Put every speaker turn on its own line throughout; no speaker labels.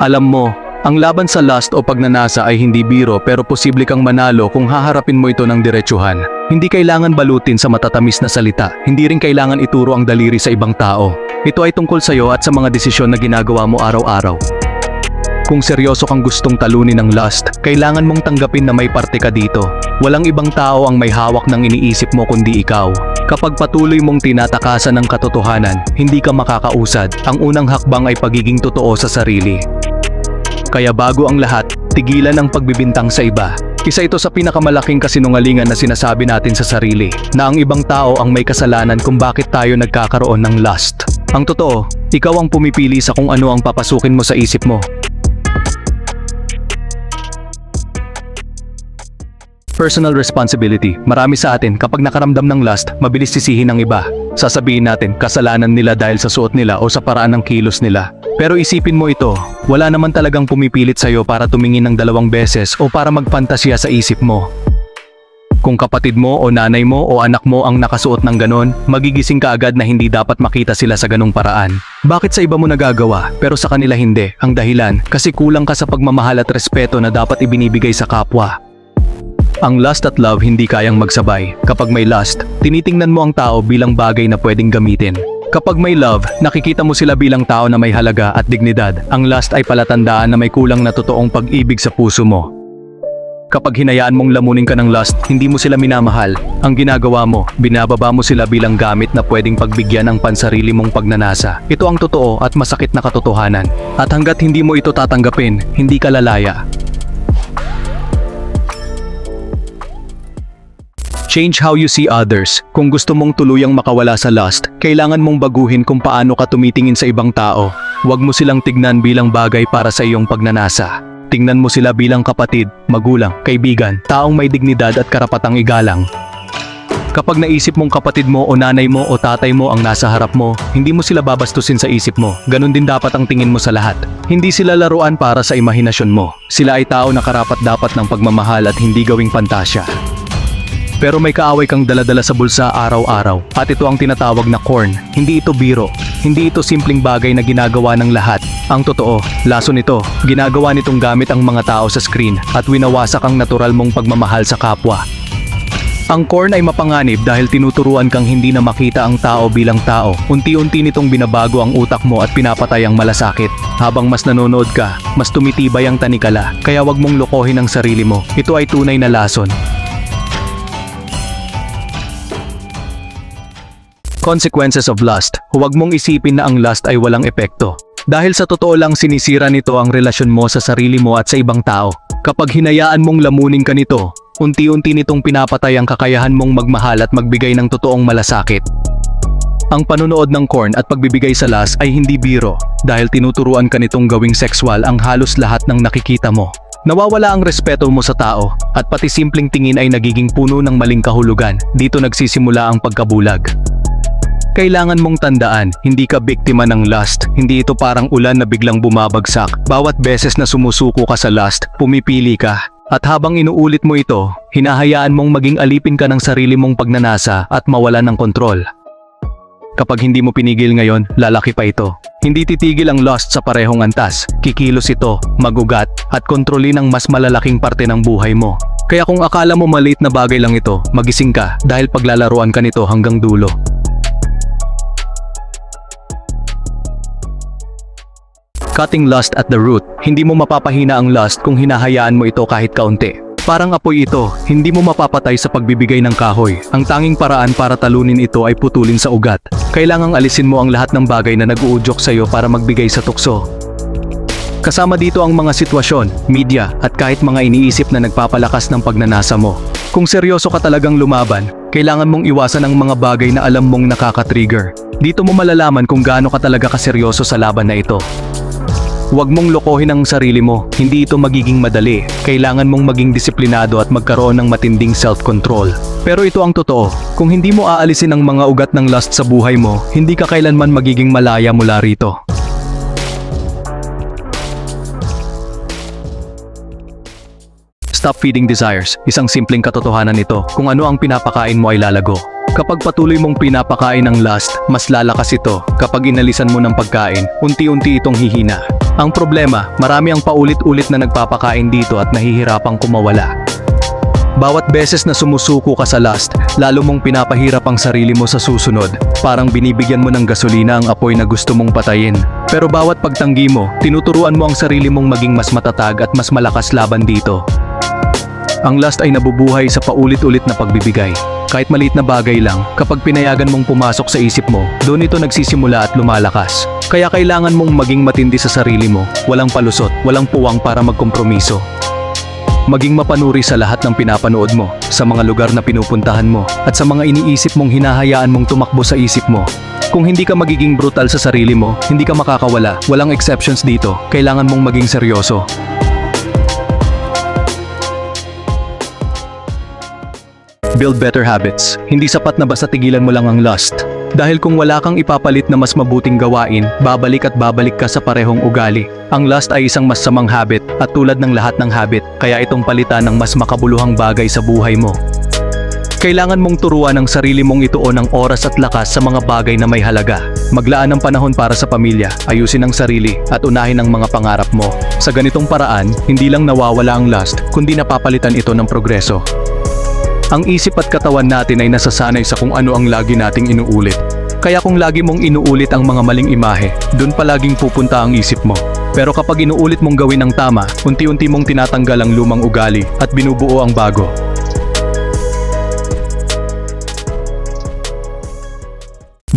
Alam mo, ang laban sa lust o pagnanasa ay hindi biro pero posible kang manalo kung haharapin mo ito ng diretsuhan. Hindi kailangan balutin sa matatamis na salita, hindi rin kailangan ituro ang daliri sa ibang tao. Ito ay tungkol sa iyo at sa mga desisyon na ginagawa mo araw-araw. Kung seryoso kang gustong talunin ng lust, kailangan mong tanggapin na may parte ka dito. Walang ibang tao ang may hawak ng iniisip mo kundi ikaw. Kapag patuloy mong tinatakasan ng katotohanan, hindi ka makakausad. Ang unang hakbang ay pagiging totoo sa sarili. Kaya bago ang lahat, tigilan ang pagbibintang sa iba. Isa ito sa pinakamalaking kasinungalingan na sinasabi natin sa sarili, na ang ibang tao ang may kasalanan kung bakit tayo nagkakaroon ng lust. Ang totoo, ikaw ang pumipili sa kung ano ang papasukin mo sa isip mo. Personal responsibility. Marami sa atin kapag nakaramdam ng lust, mabilis sisihin ng iba. Sasabihin natin kasalanan nila dahil sa suot nila o sa paraan ng kilos nila. Pero isipin mo ito, wala naman talagang pumipilit sa'yo para tumingin ng dalawang beses o para magpantasya sa isip mo. Kung kapatid mo o nanay mo o anak mo ang nakasuot ng ganon, magigising ka agad na hindi dapat makita sila sa ganong paraan. Bakit sa iba mo nagagawa, pero sa kanila hindi? Ang dahilan, kasi kulang ka sa pagmamahal at respeto na dapat ibinibigay sa kapwa. Ang lust at love hindi kayang magsabay. Kapag may lust, tinitingnan mo ang tao bilang bagay na pwedeng gamitin. Kapag may love, nakikita mo sila bilang tao na may halaga at dignidad. Ang lust ay palatandaan na may kulang na totoong pag-ibig sa puso mo. Kapag hinayaan mong lamunin ka ng lust, hindi mo sila minamahal. Ang ginagawa mo, binababa mo sila bilang gamit na pwedeng pagbigyan ng pansarili mong pagnanasa. Ito ang totoo at masakit na katotohanan. At hanggat hindi mo ito tatanggapin, hindi ka lalaya. Change how you see others. Kung gusto mong tuluyang makawala sa lust, kailangan mong baguhin kung paano ka tumitingin sa ibang tao. Huwag mo silang tignan bilang bagay para sa iyong pagnanasa. Tingnan mo sila bilang kapatid, magulang, kaibigan, taong may dignidad at karapatang igalang. Kapag naisip mong kapatid mo o nanay mo o tatay mo ang nasa harap mo, hindi mo sila babastusin sa isip mo. Ganon din dapat ang tingin mo sa lahat. Hindi sila laruan para sa imahinasyon mo. Sila ay tao na karapat dapat ng pagmamahal at hindi gawing pantasya. Pero may kaaway kang daladala sa bulsa araw-araw at ito ang tinatawag na corn. Hindi ito biro. Hindi ito simpleng bagay na ginagawa ng lahat. Ang totoo, laso nito, ginagawa nitong gamit ang mga tao sa screen at winawasak ang natural mong pagmamahal sa kapwa. Ang corn ay mapanganib dahil tinuturuan kang hindi na makita ang tao bilang tao. Unti-unti nitong binabago ang utak mo at pinapatay ang malasakit. Habang mas nanonood ka, mas tumitibay ang tanikala. Kaya wag mong lokohin ang sarili mo. Ito ay tunay na lason. Consequences of lust. Huwag mong isipin na ang lust ay walang epekto. Dahil sa totoo lang sinisira nito ang relasyon mo sa sarili mo at sa ibang tao. Kapag hinayaan mong lamunin ka nito, unti-unti nitong pinapatay ang kakayahan mong magmahal at magbigay ng totoong malasakit. Ang panunood ng corn at pagbibigay sa lust ay hindi biro dahil tinuturuan ka nitong gawing sexual ang halos lahat ng nakikita mo. Nawawala ang respeto mo sa tao at pati simpleng tingin ay nagiging puno ng maling kahulugan. Dito nagsisimula ang pagkabulag. Kailangan mong tandaan, hindi ka biktima ng lust. Hindi ito parang ulan na biglang bumabagsak. Bawat beses na sumusuko ka sa lust, pumipili ka. At habang inuulit mo ito, hinahayaan mong maging alipin ka ng sarili mong pagnanasa at mawala ng kontrol. Kapag hindi mo pinigil ngayon, lalaki pa ito. Hindi titigil ang lust sa parehong antas. Kikilos ito, magugat, at kontrolin ang mas malalaking parte ng buhay mo. Kaya kung akala mo maliit na bagay lang ito, magising ka dahil paglalaruan ka nito hanggang dulo. Cutting lust at the root. Hindi mo mapapahina ang lust kung hinahayaan mo ito kahit kaunti. Parang apoy ito, hindi mo mapapatay sa pagbibigay ng kahoy. Ang tanging paraan para talunin ito ay putulin sa ugat. Kailangang alisin mo ang lahat ng bagay na nag-uudyok sa iyo para magbigay sa tukso. Kasama dito ang mga sitwasyon, media, at kahit mga iniisip na nagpapalakas ng pagnanasa mo. Kung seryoso ka talagang lumaban, kailangan mong iwasan ang mga bagay na alam mong nakaka-trigger. Dito mo malalaman kung gaano ka talaga kaseryoso sa laban na ito. Huwag mong lokohin ang sarili mo, hindi ito magiging madali. Kailangan mong maging disiplinado at magkaroon ng matinding self-control. Pero ito ang totoo, kung hindi mo aalisin ang mga ugat ng lust sa buhay mo, hindi ka kailanman magiging malaya mula rito. Stop feeding desires. Isang simpleng katotohanan nito. Kung ano ang pinapakain mo ay lalago. Kapag patuloy mong pinapakain ang lust, mas lalakas ito. Kapag inalisan mo ng pagkain, unti-unti itong hihina. Ang problema, marami ang paulit-ulit na nagpapakain dito at nahihirapang kumawala. Bawat beses na sumusuko ka sa lust, lalo mong pinapahirap ang sarili mo sa susunod. Parang binibigyan mo ng gasolina ang apoy na gusto mong patayin. Pero bawat pagtanggi mo, tinuturuan mo ang sarili mong maging mas matatag at mas malakas laban dito. Ang lust ay nabubuhay sa paulit-ulit na pagbibigay. Kahit maliit na bagay lang, kapag pinayagan mong pumasok sa isip mo, doon ito nagsisimula at lumalakas. Kaya kailangan mong maging matindi sa sarili mo, walang palusot, walang puwang para magkompromiso. Maging mapanuri sa lahat ng pinapanood mo, sa mga lugar na pinupuntahan mo, at sa mga iniisip mong hinahayaan mong tumakbo sa isip mo. Kung hindi ka magiging brutal sa sarili mo, hindi ka makakawala, walang exceptions dito, kailangan mong maging seryoso. Build better habits. Hindi sapat na basta tigilan mo lang ang lust. Dahil kung wala kang ipapalit na mas mabuting gawain, babalik at babalik ka sa parehong ugali. Ang lust ay isang masamang habit at tulad ng lahat ng habit, kaya itong palitan ng mas makabuluhang bagay sa buhay mo. Kailangan mong turuan ang sarili mong ituon ng oras at lakas sa mga bagay na may halaga. Maglaan ng panahon para sa pamilya, ayusin ang sarili, at unahin ang mga pangarap mo. Sa ganitong paraan, hindi lang nawawala ang lust, kundi napapalitan ito ng progreso. Ang isip at katawan natin ay nasasanay sa kung ano ang lagi nating inuulit. Kaya kung lagi mong inuulit ang mga maling imahe, dun palaging pupunta ang isip mo. Pero kapag inuulit mong gawin ang tama, unti-unti mong tinatanggal ang lumang ugali at binubuo ang bago.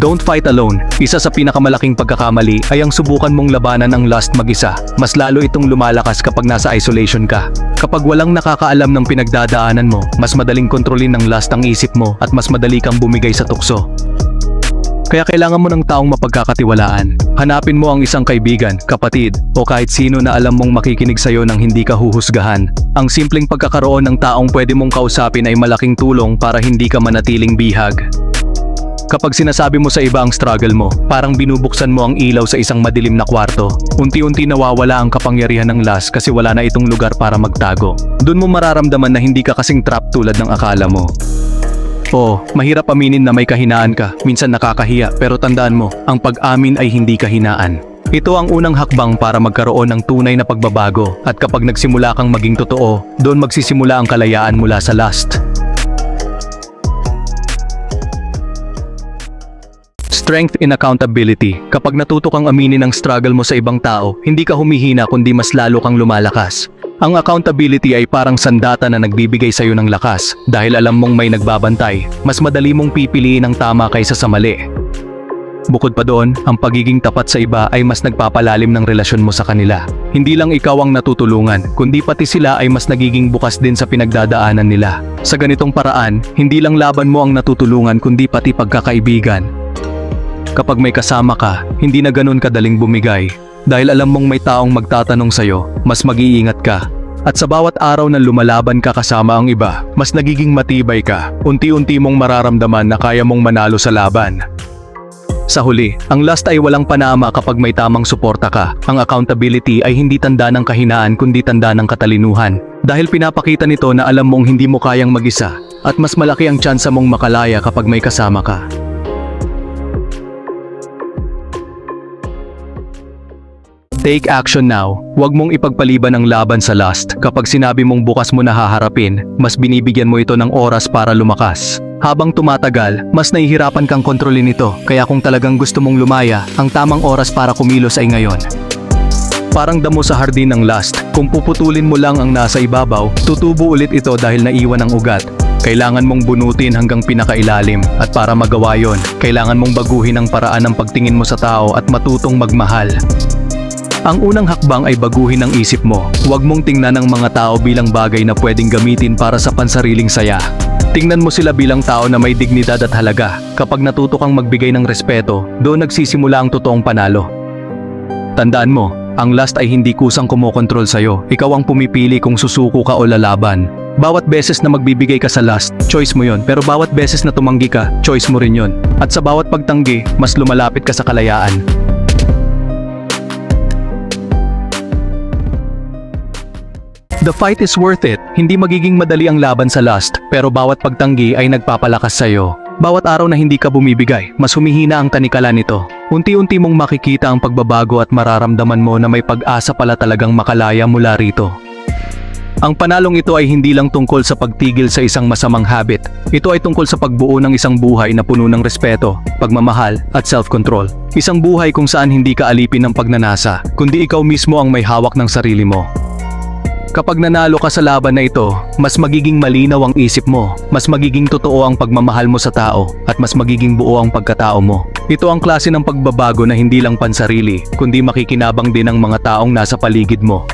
Don't fight alone. Isa sa pinakamalaking pagkakamali ay ang subukan mong labanan ang lust mag-isa. Mas lalo itong lumalakas kapag nasa isolation ka. Kapag walang nakakaalam ng pinagdadaanan mo, mas madaling kontrolin ng lust ang isip mo at mas madali kang bumigay sa tukso. Kaya kailangan mo ng taong mapagkakatiwalaan. Hanapin mo ang isang kaibigan, kapatid, o kahit sino na alam mong makikinig sa'yo nang hindi ka huhusgahan. Ang simpleng pagkakaroon ng taong pwede mong kausapin ay malaking tulong para hindi ka manatiling bihag. Kapag sinasabi mo sa iba ang struggle mo, parang binubuksan mo ang ilaw sa isang madilim na kwarto. Unti-unti nawawala ang kapangyarihan ng las kasi wala na itong lugar para magtago. Doon mo mararamdaman na hindi ka kasing trap tulad ng akala mo. Oo, mahirap aminin na may kahinaan ka, minsan nakakahiya, pero tandaan mo, ang pag-amin ay hindi kahinaan. Ito ang unang hakbang para magkaroon ng tunay na pagbabago at kapag nagsimula kang maging totoo, doon magsisimula ang kalayaan mula sa lust. Strength in accountability. Kapag natuto kang aminin ang struggle mo sa ibang tao, hindi ka humihina kundi mas lalo kang lumalakas. Ang accountability ay parang sandata na nagbibigay sa iyo ng lakas dahil alam mong may nagbabantay. Mas madali mong pipiliin ang tama kaysa sa mali. Bukod pa doon, ang pagiging tapat sa iba ay mas nagpapalalim ng relasyon mo sa kanila. Hindi lang ikaw ang natutulungan, kundi pati sila ay mas nagiging bukas din sa pinagdadaanan nila. Sa ganitong paraan, hindi lang laban mo ang natutulungan kundi pati pagkakaibigan, Kapag may kasama ka, hindi na ganun kadaling bumigay. Dahil alam mong may taong magtatanong sa'yo, mas mag-iingat ka. At sa bawat araw na lumalaban ka kasama ang iba, mas nagiging matibay ka. Unti-unti mong mararamdaman na kaya mong manalo sa laban. Sa huli, ang last ay walang panama kapag may tamang suporta ka. Ang accountability ay hindi tanda ng kahinaan kundi tanda ng katalinuhan. Dahil pinapakita nito na alam mong hindi mo kayang mag-isa at mas malaki ang tsansa mong makalaya kapag may kasama ka. Take action now. Huwag mong ipagpaliban ang laban sa lust. Kapag sinabi mong bukas mo na haharapin, mas binibigyan mo ito ng oras para lumakas. Habang tumatagal, mas nahihirapan kang kontrolin ito. Kaya kung talagang gusto mong lumaya, ang tamang oras para kumilos ay ngayon. Parang damo sa hardin ng lust. Kung puputulin mo lang ang nasa ibabaw, tutubo ulit ito dahil naiwan ang ugat. Kailangan mong bunutin hanggang pinakailalim at para magawa yon, kailangan mong baguhin ang paraan ng pagtingin mo sa tao at matutong magmahal. Ang unang hakbang ay baguhin ang isip mo. Huwag mong tingnan ang mga tao bilang bagay na pwedeng gamitin para sa pansariling saya. Tingnan mo sila bilang tao na may dignidad at halaga. Kapag natuto kang magbigay ng respeto, doon nagsisimula ang totoong panalo. Tandaan mo, ang last ay hindi kusang kumokontrol sa'yo. Ikaw ang pumipili kung susuko ka o lalaban. Bawat beses na magbibigay ka sa last, choice mo yon. Pero bawat beses na tumanggi ka, choice mo rin yon. At sa bawat pagtanggi, mas lumalapit ka sa kalayaan. The fight is worth it. Hindi magiging madali ang laban sa lust, pero bawat pagtanggi ay nagpapalakas sa'yo. Bawat araw na hindi ka bumibigay, mas humihina ang tanikala nito. Unti-unti mong makikita ang pagbabago at mararamdaman mo na may pag-asa pala talagang makalaya mula rito. Ang panalong ito ay hindi lang tungkol sa pagtigil sa isang masamang habit. Ito ay tungkol sa pagbuo ng isang buhay na puno ng respeto, pagmamahal, at self-control. Isang buhay kung saan hindi ka alipin ng pagnanasa, kundi ikaw mismo ang may hawak ng sarili mo. Kapag nanalo ka sa laban na ito, mas magiging malinaw ang isip mo, mas magiging totoo ang pagmamahal mo sa tao, at mas magiging buo ang pagkatao mo. Ito ang klase ng pagbabago na hindi lang pansarili, kundi makikinabang din ang mga taong nasa paligid mo.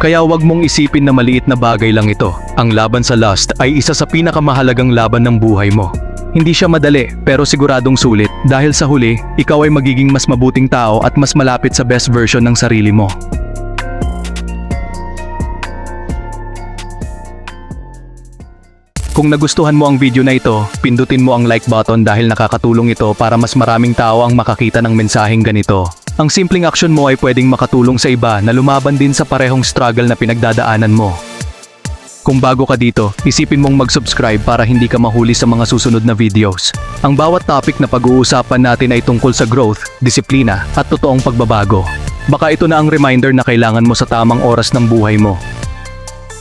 Kaya wag mong isipin na maliit na bagay lang ito. Ang laban sa lust ay isa sa pinakamahalagang laban ng buhay mo. Hindi siya madali, pero siguradong sulit dahil sa huli, ikaw ay magiging mas mabuting tao at mas malapit sa best version ng sarili mo. Kung nagustuhan mo ang video na ito, pindutin mo ang like button dahil nakakatulong ito para mas maraming tao ang makakita ng mensaheng ganito. Ang simpleng aksyon mo ay pwedeng makatulong sa iba na lumaban din sa parehong struggle na pinagdadaanan mo. Kung bago ka dito, isipin mong mag-subscribe para hindi ka mahuli sa mga susunod na videos. Ang bawat topic na pag-uusapan natin ay tungkol sa growth, disiplina, at totoong pagbabago. Baka ito na ang reminder na kailangan mo sa tamang oras ng buhay mo.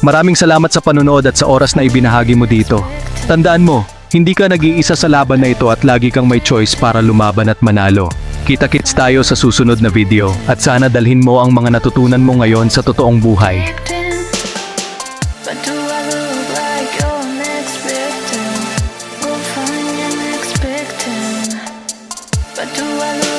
Maraming salamat sa panonood at sa oras na ibinahagi mo dito. Tandaan mo, hindi ka nag-iisa sa laban na ito at lagi kang may choice para lumaban at manalo. Kita-kits tayo sa susunod na video at sana dalhin mo ang mga natutunan mo ngayon sa totoong buhay.
But do I look